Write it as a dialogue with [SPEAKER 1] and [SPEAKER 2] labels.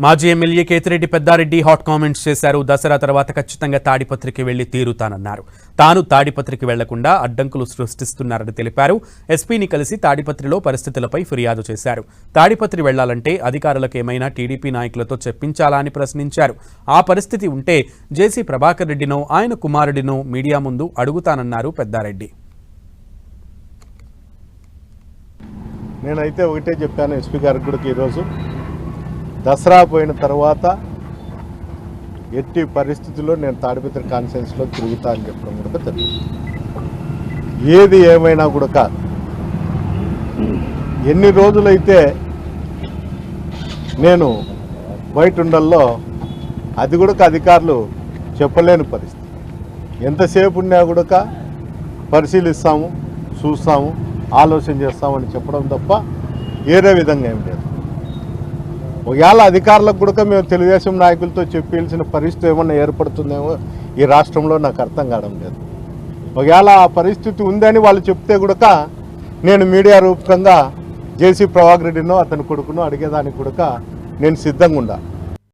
[SPEAKER 1] మాజీ MLA Kethireddy Peddareddy hot comments చేశారు. దసరా తర్వాత ఖచ్చితంగా తాడిపత్రికి వెళ్ళి తీరుతానన్నారు. తాను తాడిపత్రికి వెళ్ళకుండా అడ్డంకులు సృష్టిస్తున్నారని తెలిపారు. ఎస్పీని కలిసి తాడిపత్రిలో పరిస్థితులపై ఫిర్యాదు చేశారు. తాడిపత్రి వెళ్ళాలంటే అధికారులకు ఏమైనా టీడీపీ నాయకులతో చెప్పించాలా అని ప్రశ్నించారు. ఆ పరిస్థితి ఉంటే జేసీ ప్రభాకర్ రెడ్డినో ఆయన కుమారుడినో మీడియా ముందు అడుగుతానన్నారు పెద్దారెడ్డి.
[SPEAKER 2] నేనైతే ఒకటే చెప్పాను ఎస్పీ గారికి కూడా ఈరోజు. దసరా పోయిన తర్వాత ఎట్టి పరిస్థితుల్లో నేను తాడిపత్రి కాన్ఫరెన్స్లో తిరుగుతా అని చెప్పడం కూడా జరిగింది. ఏది ఏమైనా కూడా కాదు. ఎన్ని రోజులైతే నేను బయట ఉండల్లో అది కూడా అధికారులు చెప్పలేని పరిస్థితి. ఎంతసేపు ఉన్నా కూడా పరిశీలిస్తాము చూస్తాము ఆలోచన చేస్తామని చెప్పడం తప్ప వేరే విధంగా ఏం లేదు. ఒకవేళ అధికారులకు కూడా మేము తెలుగుదేశం నాయకులతో చెప్పాల్సిన పరిస్థితి ఏమన్నా ఏర్పడుతుందేమో ఈ రాష్ట్రంలో నాకు అర్థం కావడం లేదు. ఒకవేళ ఆ పరిస్థితి ఉందని వాళ్ళు చెప్తే కూడా నేను మీడియా రూపకంగా జేసీ ప్రభాకర్ రెడ్డినో అతని కొడుకునో అడిగేదానికి కూడా నేను సిద్ధంగా ఉండాలి.